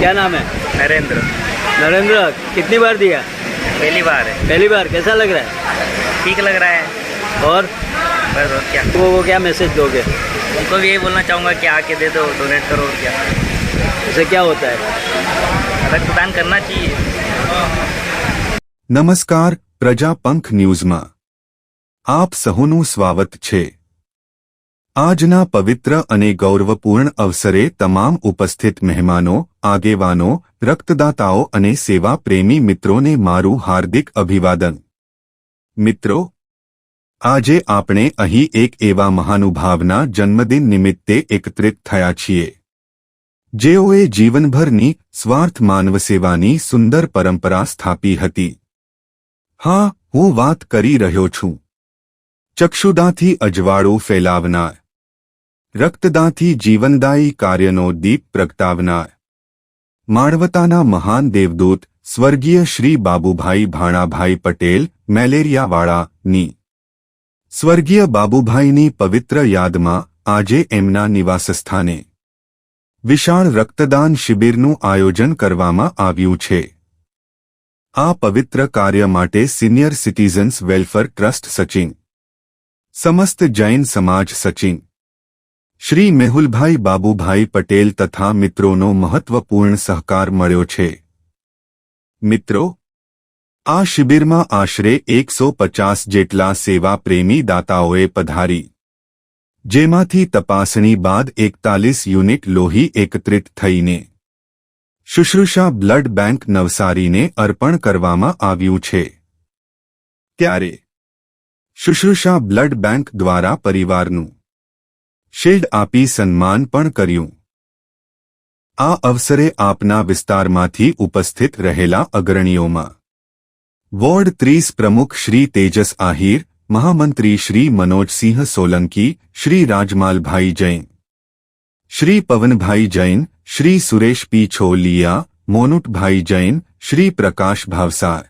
क्या नाम है नरेंद्र नरेंद्र कितनी बार दिया पहली बार है पहली बार कैसा लग रहा है ठीक लग रहा है और बस और क्या वो वो क्या मैसेज दोगे उनको भी यही बोलना चाहूँगा कि आके दे दो डोनेट करो और क्या इससे क्या होता है रक्तदान करना चाहिए નમસ્કાર પ્રજાપંખ ન્યૂઝમાં આપ સહુનું સ્વાગત છે આજના પવિત્ર અને ગૌરવપૂર્ણ અવસરે તમામ ઉપસ્થિત મહેમાનો, આગેવાનો, રક્તદાતાઓ અને સેવા પ્રેમી મિત્રોને મારું હાર્દિક અભિવાદન. મિત્રો, આજે આપણે અહીં એક એવા મહાનુભાવના જન્મદિન નિમિત્તે એકત્રિત થયા છીએ. જેઓએ જીવનભરની સ્વાર્થ માનવસેવાની સુંદર પરંપરા સ્થાપી હતી. હા, હું વાત કરી રહ્યો છું. ચક્ષુદાથી અજવાળું ફેલાવનાર. રક્તદાથી જીવનદાયી કાર્યનો દીપ પ્રગટાવનાર. માળવતાના મહાન દેવદૂત, સ્વર્ગીય શ્રી બાબુભાઈ ભાણાભાઈ પટેલ, મેલેરિયાવાળાની. સ્વર્ગીય બાબુભાઈની પવિત્ર યાદમાં આજે એમના નિવાસસ્થાને. વિશાળ રક્તદાન શિબિરનું આયોજન કરવામાં આવ્યું છે. આ પવિત્ર કાર્ય માટે senior citizens welfare trust Sachin. સમસ્ત જૈન સમાજ સચિન. શ્રી મેહુલભાઈ બાબુભાઈ પટેલ તથા મિત્રોનો મહત્વપૂર્ણ સહકાર મળ્યો છે. મિત્રો, આ શિબિરમાં આશરે એકસો પચાસ જેટલા સેવા પ્રેમી દાતાઓએ પધારી. જેમાંથી તપાસણી બાદ એકતાલીસ યુનિટ લોહી એકત્રિત થઈને શુશ્રુષા બ્લડ બેંક નવસારીને અર્પણ કરવામાં આવ્યું છે. ત્યારે, શુશ્રુષા બ્લડ બેંક દ્વારા પરિવારનું શિલ્ડ આપી સન્માન પણ કર્યું. આ અવસરે આપના વિસ્તારમાંથી ઉપસ્થિત રહેલા અગ્રણીઓમાં વોર્ડ ત્રીસ પ્રમુખ શ્રી તેજસ આહિર, મહામંત્રી શ્રી મનોજસિંહ સોલંકી, શ્રી રાજમાલભાઈ જૈન, શ્રી પવનભાઈ જૈન, શ્રી સુરેશ પી છોલિયા, મોનુટભાઈ જૈન, શ્રી પ્રકાશ ભાવસાર,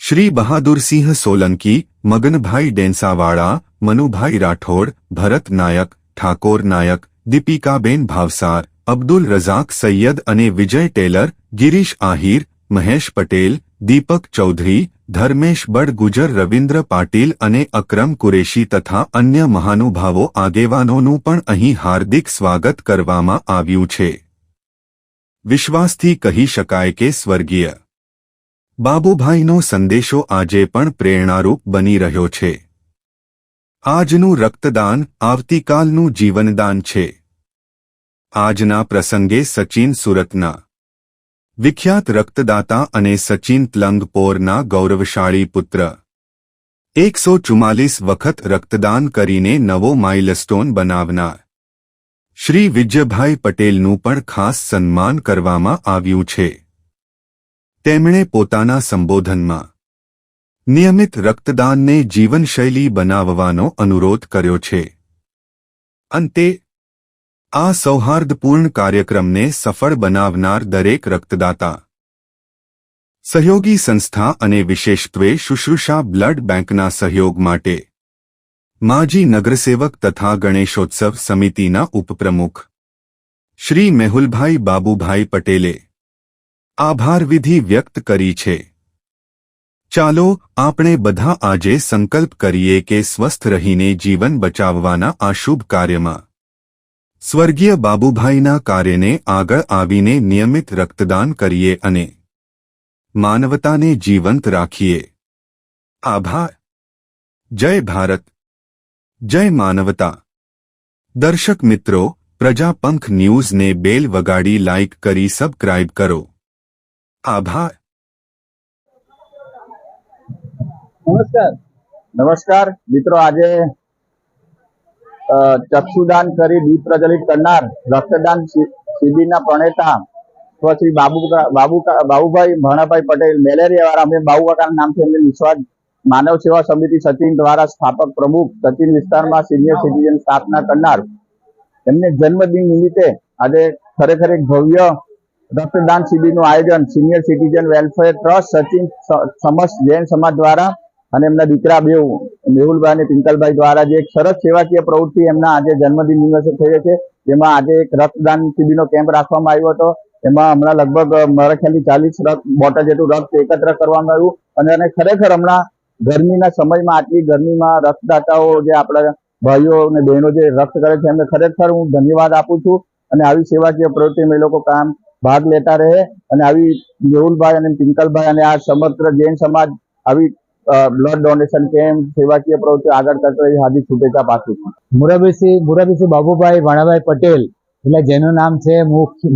શ્રી બહાદુરસિંહ સોલંકી, મગનભાઈ ડેન્સાવાળા મનુભાઈ રાઠોડ, ભરત નાયક ઠાકોર નાયક, દીપિકાબેન ભાવસાર, અબ્દુલ રઝાક સૈયદ અને વિજય ટેલર, ગિરીશ આહિર, મહેશ પટેલ, દીપક ચૌધરી, ધર્મેશ બડ, ગુજર રવિન્દ્ર પાટીલ અને અક્રમ કુરેશી તથા અન્ય મહાનુભાવો આગેવાનોનું પણ અહીં હાર્દિક સ્વાગત કરવામાં આવ્યું છે. વિશ્વાસથી કહી શકાય કે સ્વર્ગીય બાબુભાઈનો સંદેશો આજે પણ પ્રેરણારૂપ બની રહ્યો છે. આજનું રક્તદાન આવતીકાલનું જીવનદાન છે. આજના પ્રસંગે સચિન સુરતના વિખ્યાત રક્તદાતા અને સચિન તલંગપોરના ગૌરવશાળી પુત્ર. એકસો ચુમ્માલીસ વખત રક્તદાન કરીને નવો માઇલસ્ટોન બનાવનાર. શ્રી વિજયભાઈ પટેલનું પણ ખાસ સન્માન કરવામાં આવ્યું છે. તેમણે પોતાના સંબોધનમાં નિયમિત રક્તદાનને જીવનશૈલી બનાવવાનો અનુરોધ કર્યો છે. અંતે, આ સૌહાર્દપૂર્ણ કાર્યક્રમને સફળ બનાવનાર દરેક રક્તદાતા, સહયોગી સંસ્થા અને વિશેષત્વે શુશ્રુષા બ્લડ બેંકના સહયોગ માટે, માજી નગરસેવક તથા ગણેશોત્સવ સમિતિના ઉપપ્રમુખ, શ્રી મેહુલભાઈ બાબુભાઈ પટેલે આભારવિધિ વ્યક્ત કરી છે. ચાલો આપણે બધા આજે સંકલ્પ કરીએ કે સ્વસ્થ રહીને જીવન બચાવવાના આ શુભ કાર્યમાં. સ્વર્ગીય બાબુભાઈના કાર્યને આગળ આવીને નિયમિત રક્તદાન કરીએ અને માનવતાને જીવંત રાખીએ. આભાર. જય ભારત. જય માનવતા. દર્શક મિત્રો, પ્રજાપંખ ન્યૂઝને બેલ વગાડી લાઇક કરી સબસ્ક્રાઇબ કરો. આભાર. નમસ્કાર. નમસ્કાર. મિત્રો, આજે ચક્ષુદાન કરી દીપ પ્રજ્વલિત કરનાર રક્તદાન શિબિરના પ્રણેતા શ્રી બાબુ બાબુ બાબુભાઈ ભાણાભાઈ પટેલ, મેલેરિયા વાળા અમે બાબુ કાકાના નામથી અમને નિસ્વાર્થ માનવ સેવા સમિતિ સચિન દ્વારા સ્થાપક પ્રમુખ સચિન વિસ્તારમાં સિનિયર સિટીઝન સ્થાપના કરનાર એમને જન્મદિન નિમિત્તે આજે ખરેખર એક ભવ્ય રક્તદાન શિબિરનું આયોજન senior citizen welfare trust Sachin સમસ્ત જૈન સમાજ દ્વારા અને એમના દીકરા બેઉ, મેહુલભાઈ અને પિંકલભાઈ દ્વારા જે એક સરસ સેવાકીય પ્રવૃત્તિ એમના આજે જન્મદિન દિવસે થઈ છે, જેમાં આજે એક રક્તદાન શિબિરનો કેમ્પ રાખવામાં આવ્યો હતો. એમાં હમણાં લગભગ મારા ખ્યાલથી ચાલીસ રક્ત બોટલ જેટલું રક્ત એકત્ર કરવામાં આવ્યું અને ખરેખર હમણાં ગરમીના સમયમાં આટલી ગરમીમાં રક્તદાતાઓ જે આપણા ભાઈઓ અને બહેનો જે રક્ત કરે છે, એમને ખરેખર હું ધન્યવાદ આપું છું અને આવી સેવાકીય પ્રવૃત્તિમાં એ લોકો કામ ભાગ લેતા રહે અને આવી મેહુલભાઈ અને પિંકલભાઈ અને આ સમગ્ર જૈન સમાજ આવી બ્લડ ડોનેશન કેમ્પ સેવાકીય પ્રવૃત્તિઓ આગળ કરતો હાર્દિક શુભેચ્છા પાછું છું. મુરબીસિંહ બાબુભાઈ ભાણાભાઈ પટેલ, એટલે જેનું નામ છે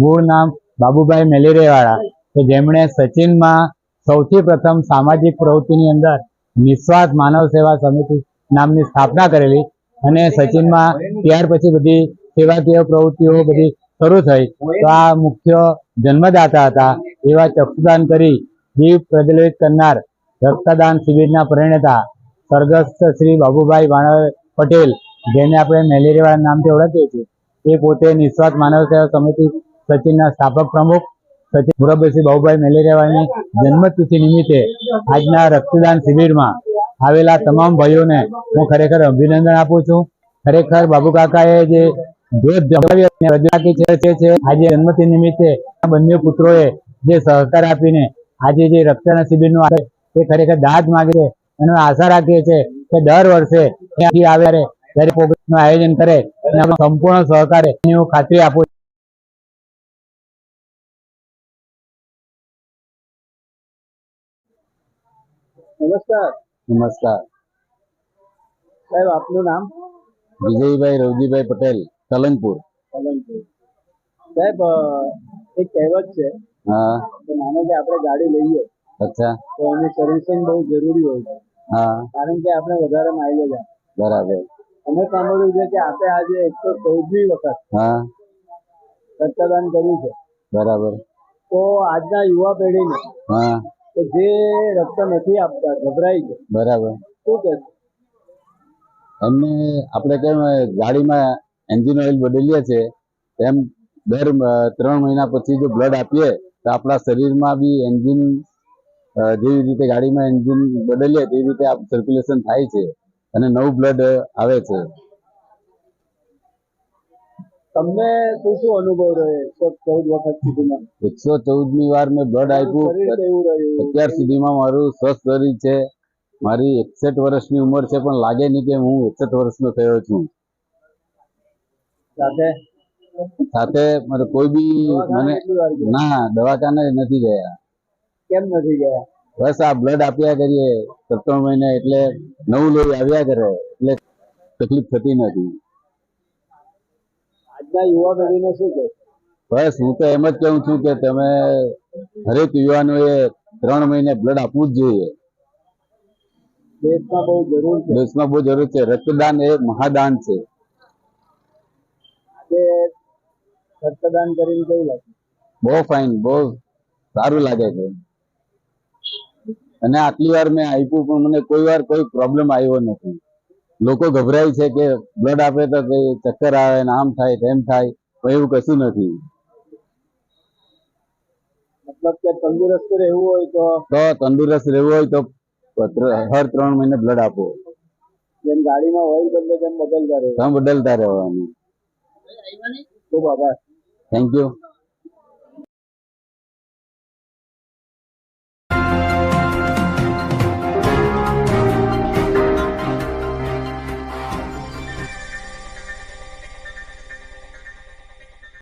મૂળ નામ બાબુભાઈ મેલેરિયાવાળા કે જેમણે સચિનમાં સૌથી પ્રથમ સામાજિક પ્રવૃત્તિની અંદર નિસ્વાર્થ માનવ સેવા સમિતિ નામની સ્થાપના કરેલી અને સચિનમાં ત્યાર પછી બધી સેવાકીય પ્રવૃત્તિઓ બધી શરૂ થઈ. તો આ મુખ્ય જન્મદાતા હતા, એવા ચક્ષુદાન કરી દીપ પ્રજ્વલિત કરનાર રક્તદાન શિબિરના પ્રણેતા સ્વર્ગસ્થ શ્રી બાબુભાઈ વાણવ પટેલ, જેને આપણે મેલેરિયા નામથી ઓળખીએ છીએ. એ પોતે નિસ્વાર્થ માનવ સેવા સમિતિ સચિનના સ્થાપક પ્રમુખ, સચિન મુરબ્બીસિંહ બાબુભાઈ મેલેરિયાની જન્મતિથિ નિમિત્તે આજના રક્તદાન શિબિરમાં આવેલા તમામ ભાઈઓને હું ખરેખર અભિનંદન આપું છું. ખરેખર બાબુ કાકાએ જે આજે જન્મતિથિ નિમિત્તે બંને પુત્રોએ જે સહકાર આપીને આજે જે રક્તદાન શિબિરનું એ ખરેખર દાદ માગે છે અને આશા રાખીએ છીએ કે દર વર્ષે આવે ત્યારે પ્રોગ્રામનું આયોજન કરે અને આપણો સંપૂર્ણ સહકાર. એની હું ખાતરી આપું નમસ્કાર. નમસ્કાર. સાહેબ આપનું નામ? વિજયભાઈ રવજીભાઈ પટેલ કલંગપુર પાલનપુર સાહેબ એક કહેવત છે. હા. માનો કે આપણે ગાડી લઈએ. અચ્છા. તો એની સર્વિસિંગ બહુ જરૂરી હોય છે. હા. કારણ કે આપણે વધારે માઇલેજ આપે બરાબર. અમે સાંભળ્યું છે કે આપણે આજે એકસો ચૌદમી વખત હા. રક્તદાન કર્યું છે. બરાબર. તો આજના યુવા પેઢીને હા. કે જે રક્ત નથી આપતા ગભરાય છે. બરાબર. શું કે એમને આપણે કેમ ગાડીમાં એન્જિન ઓઇલ બદલીએ છીએ તેમ દર ત્રણ મહિના પછી જો બ્લડ આપીએ તો આપણા શરીરમાં બી એન્જિન જેવી રીતે ગાડીમાં એન્જિન બદલીએ તેવી રીતે સર્ક્યુલેશન થાય છે અને નવું બ્લડ આવે છે. તમને શું શું અનુભવ રહ્યો એકસો ચૌદ વખત સુધીમાં? એકસો ચૌદમી વાર મેં બ્લડ આપ્યું. અત્યાર સુધીમાં મારું સ્વસ્થ શરીર છે. મારી એકસઠ વર્ષની ઉંમર છે પણ લાગે નહીં કે હું એકસઠ વર્ષનો થયો છું. સાથે? સાથે મારે કોઈ બી મને? ના દવાખાને નથી ગયા. કેમ નથી ગયા? બસ આ બ્લડ આપ્યા કરીએ. ત્રણ મહિને એટલે નવું લોહી આવ્યા કરે. એટલે તકલીફ થતી નથી. આજના યુવા પેઢીને શું કહે? બસ હું તો એમ જ કહું છું કે તમે હરેક યુવાનોએ ત્રણ મહિને બ્લડ આપવું જ જોઈએ. દેશમાં બહુ જરૂર છે. દેશમાં બહુ જરૂર છે. રક્તદાન એ મહાદાન છે. આજે રક્તદાન કરીને કેવું લાગે બહુ ફાઇન બહુ સારું લાગે છે. અને આટલી વાર મેં આપ્યું પણ મને કોઈ વાર કોઈ પ્રોબ્લેમ આવ્યો નથી. લોકો ગભરાય છે કે બ્લડ આપે તો ચક્કર આવે ને આમ થાય તેમ થાય પણ એવું કશું નથી. મતલબ કે તંદુરસ્ત રહેવું હોય તો તો તંદુરસ્ત રહેવું હોય તો હર ત્રણ મહિને બ્લડ આપો. જેમ ગાડીમાં ઓઇલ બદલે તેમ બદલતા રહેવું બદલતા રહેવાનું ખૂબ આભાર. Thank you